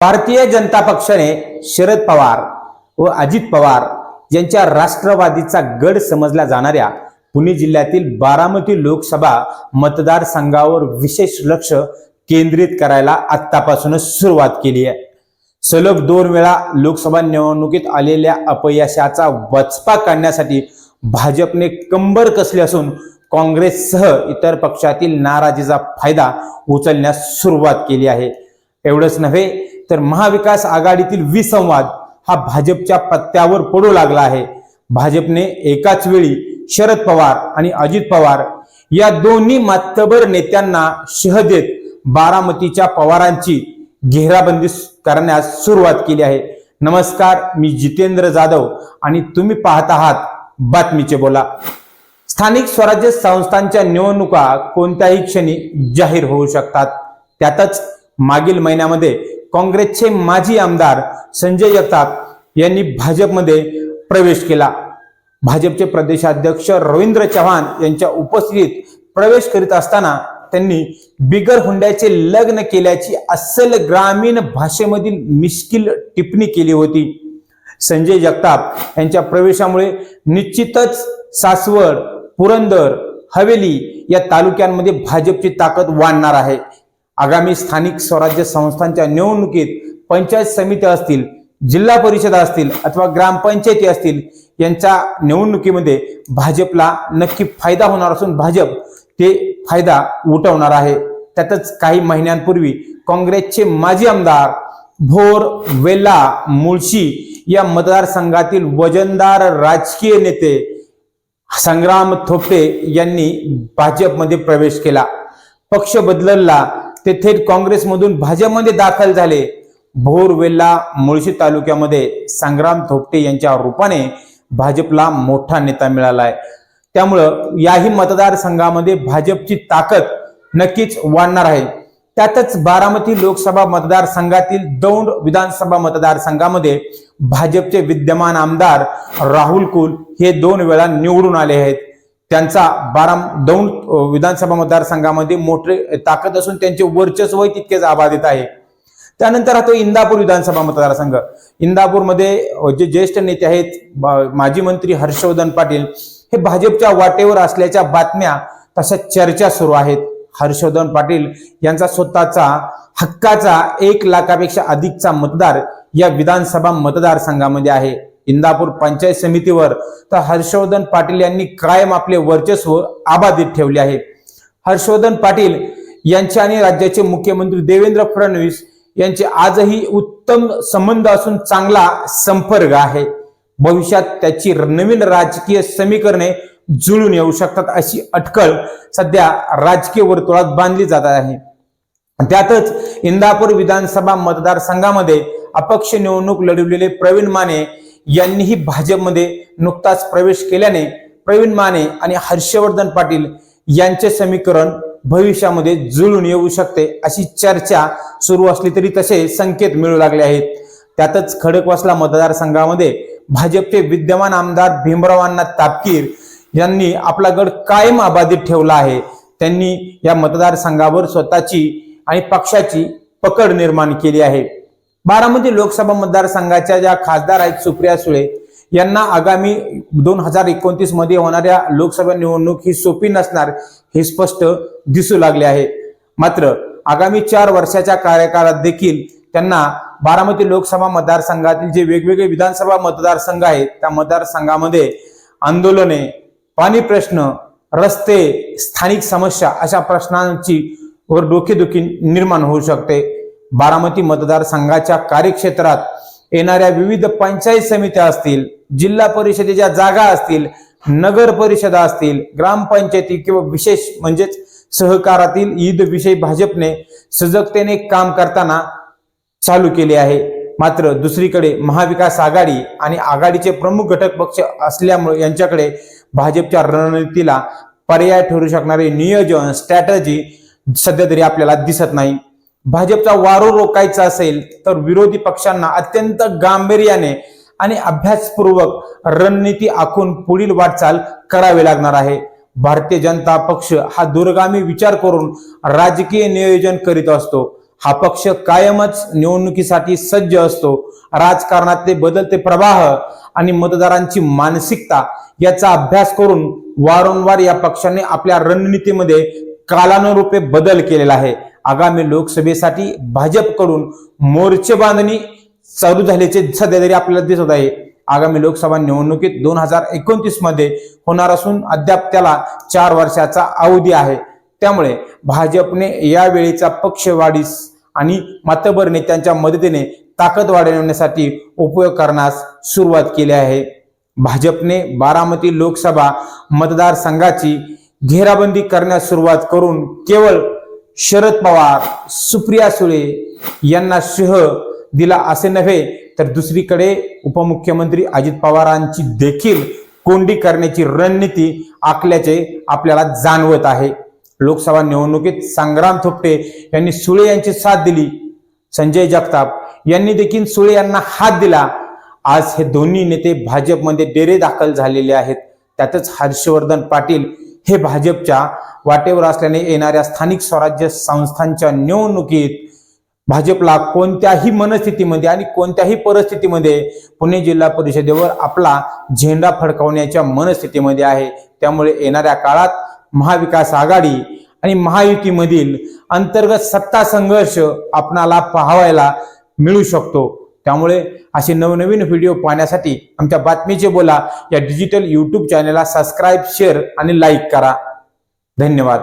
भारतीय जनता पक्षाने शरद पवार व अजित पवार यांच्या राष्ट्रवादीचा गड समजल्या जाणाऱ्या पुणे जिल्ह्यातील बारामती लोकसभा मतदारसंघावर विशेष लक्ष केंद्रित करायला आतापासूनच सुरुवात केली आहे. सलग दोन वेळा लोकसभा निवडणुकीत आलेल्या अपयशाचा वचपा काढण्यासाठी भाजपने कंबर कसली असून काँग्रेससह इतर पक्षातील नाराजीचा फायदा उचलण्यास सुरुवात केली आहे. एवढंच नव्हे तर महाविकास आघाडीतील विसंवाद हा भाजपच्या पत्त्यावर पडू लागला आहे. भाजपने एकाच वेळी शरद पवार आणि अजित पवार या दोन्ही मातबर नेत्यांना शह देत बारामतीच्या पवारांची घेराबंदी करण्यास सुरुवात केली आहे. नमस्कार मी जितेंद्र जाधव आणि तुम्ही पाहत आहात बातमीचे बोला. स्थानिक स्वराज्य संस्थांच्या निवडणुका कोणत्याही क्षणी जाहीर होऊ शकतात. त्यातच मागील महिन्यामध्ये काँग्रेसचे माजी आमदार संजय जगताप यांनी भाजपमध्ये प्रवेश केला. भाजपचे प्रदेशाध्यक्ष रवींद्र चव्हाण यांच्या उपस्थितीत प्रवेश करीत असताना त्यांनी बिगर हुंड्याचे लग्न केल्याची अस्सल ग्रामीण भाषेमधील मिश्किल टिप्पणी केली होती. संजय जगताप यांच्या प्रवेशामुळे निश्चितच सासवड पुरंदर हवेली या तालुक्यांमध्ये भाजपची ताकद वाढणार आहे. आगामी स्थानिक स्वराज्य संस्थांच्या निवडणुकीत पंचायत समित्या असतील जिल्हा परिषदा असतील अथवा ग्रामपंचायती असतील यांच्या निवडणुकीमध्ये भाजपला नक्की फायदा होणार असून भाजप ते फायदा उठवणार आहे. त्यातच काही महिन्यांपूर्वी काँग्रेसचे माजी आमदार भोर वेल्ला मुळशी या मतदारसंघातील वजनदार राजकीय नेते संग्राम थोपटे यांनी भाजपमध्ये प्रवेश केला. पक्ष बदलला ते थेट काँग्रेसमधून भाजपमध्ये दाखल झाले. भोरवेल्ला मुळशी तालुक्यामध्ये संग्राम थोपटे यांच्या रूपाने भाजपला मोठा नेता मिळालाय. त्यामुळं याही मतदारसंघामध्ये भाजपची ताकद नक्कीच वाढणार आहे. त्यातच बारामती लोकसभा मतदारसंघातील दौंड विधानसभा मतदारसंघामध्ये भाजपचे विद्यमान आमदार राहुल कुल हे दोन वेळा निवडून आले आहेत. त्यांचा बारा दौंड विधानसभा मतदारसंघामध्ये मोठे ताकद असून त्यांचे वर्चस्वही तितकेच अबाधित आहे. त्यानंतर राहतो इंदापूर विधानसभा मतदारसंघ. इंदापूरमध्ये जे ज्येष्ठ नेते आहेत माजी मंत्री हर्षवर्धन पाटील हे भाजपच्या वाटेवर असल्याच्या बातम्या तशा चर्चा सुरू आहेत. हर्षवर्धन पाटील यांचा स्वतःचा हक्काचा एक लाखापेक्षा अधिकचा मतदार या विधानसभा मतदारसंघामध्ये आहे. इंदापूर पंचायत समितीवर तर हर्षवर्धन पाटील यांनी कायम आपले वर्चस्व अबाधित ठेवले आहे. हर्षवर्धन पाटील यांचे आणि राज्याचे मुख्यमंत्री देवेंद्र फडणवीस यांचे आजही उत्तम संबंध असून चांगला संपर्क आहे. भविष्यात त्याची नवीन राजकीय समीकरणे जुळून येऊ शकतात अशी अटकळ सध्या राजकीय वर्तुळात बांधली जात आहे. त्यातच इंदापूर विधानसभा मतदारसंघामध्ये अपक्ष निवडणूक लढवलेले प्रवीण माने यांनीही भाजपमध्ये नुकताच प्रवेश केल्याने प्रवीण माने आणि हर्षवर्धन पाटील यांचे समीकरण भविष्यामध्ये जुळून येऊ शकते अशी चर्चा सुरू असली तरी तसे संकेत मिळू लागले आहेत. त्यातच खडकवासला मतदारसंघामध्ये भाजपचे विद्यमान आमदार भीमरावांना तापकीर यांनी आपला गड कायम अबाधित ठेवला आहे. त्यांनी या मतदारसंघावर स्वतःची आणि पक्षाची पकड निर्माण केली आहे. बारामती लोकसभा मतदारसंघाच्या ज्या खासदार आहेत सुप्रिया सुळे यांना आगामी दोन हजार एकोणतीसमध्ये होणाऱ्या लोकसभा निवडणूक ही सोपी नसणार हे स्पष्ट दिसू लागले आहे. मात्र आगामी चार वर्षाच्या कार्यकाळात देखील त्यांना बारामती लोकसभा मतदारसंघातील जे वेगवेगळे विधानसभा मतदारसंघ आहेत त्या मतदारसंघामध्ये आंदोलने पाणी प्रश्न रस्ते स्थानिक समस्या अशा प्रश्नांची वर डोकेदुखी निर्माण होऊ शकते. बारामती मतदारसंघाच्या कार्यक्षेत्रात येणाऱ्या विविध पंचायत समित्या असतील जिल्हा परिषदेच्या जागा असतील नगर परिषदा असतील ग्रामपंचायती किंवा विशेष म्हणजेच सहकारातील ईद विषयी भाजपने सजगतेने काम करताना चालू केले आहे. मात्र दुसरीकडे महाविकास आघाडी आणि आघाडीचे प्रमुख घटक पक्ष असल्यामुळे यांच्याकडे भाजपच्या रणनीतीला पर्याय ठरू शकणारे नियोजन स्ट्रॅटजी सध्या तरी आपल्याला दिसत नाही. भाजपचा वारू रोखायचा असेल तर विरोधी पक्षांना अत्यंत गांभीर्याने आणि अभ्यासपूर्वक रणनीती आखून पुढील वाटचाल करावी लागणार आहे. भारतीय जनता पक्ष हा दूरगामी विचार करून राजकीय नियोजन करीत असतो. हा पक्ष कायमच निवडणुकीसाठी सज्ज असतो. राजकारणातले बदलते प्रवाह आणि मतदारांची मानसिकता याचा अभ्यास करून वारंवार या पक्षाने आपल्या रणनीतीमध्ये कालानुरूपे बदल केलेला आहे. आगामी लोकसभेसाठी भाजपकडून मोर्चे बांधणी चालू झाल्याचे सध्या तरी आपल्याला दिसत आहे. आगामी लोकसभा निवडणुकीत दोन हजार एकोणतीसमध्ये होणार असून अद्याप त्याला चार वर्षाचा अवधी आहे. त्यामुळे भाजपने यावेळीचा पक्षवाढीस आणि मातबर नेत्यांच्या मदतीने ताकद वाढवण्यासाठी उपयोग करण्यास सुरुवात केली आहे. भाजपने बारामती लोकसभा मतदारसंघाची घेराबंदी करण्यास सुरुवात करून केवळ शरद पवार सुप्रिया सुळे यांना सिंह दिला असे नव्हे तर दुसरीकडे उपमुख्यमंत्री अजित पवारांची देखील कोंडी करण्याची रणनीती आखल्याचे आपल्याला जाणवत आहे. लोकसभा निवडणुकीत संग्राम थोपटे यांनी सुळे यांची साथ दिली. संजय जगताप यांनी देखील सुळे यांना हात दिला. आज हे दोन्ही नेते भाजपमध्ये डेरे दाखल झालेले आहेत. त्यातच हर्षवर्धन पाटील हे भाजपच्या वाटेवर असल्याने येणाऱ्या स्थानिक स्वराज्य संस्थांच्या निवडणुकीत भाजपला कोणत्याही मनस्थितीमध्ये आणि कोणत्याही परिस्थितीमध्ये पुणे जिल्हा परिषदेवर आपला झेंडा फडकवण्याच्या मनस्थितीमध्ये आहे. त्यामुळे येणाऱ्या काळात महाविकास आघाडी आणि महायुतीमधील अंतर्गत सत्ता संघर्ष आपणाला पाहावायला मिळू शकतो. त्यामुळे असे नवनवीन व्हिडिओ पाहण्यासाठी आमच्या बातमीचे बोला. या डिजिटल युट्यूब चॅनलला सबस्क्राईब शेअर आणि लाईक करा. धन्यवाद.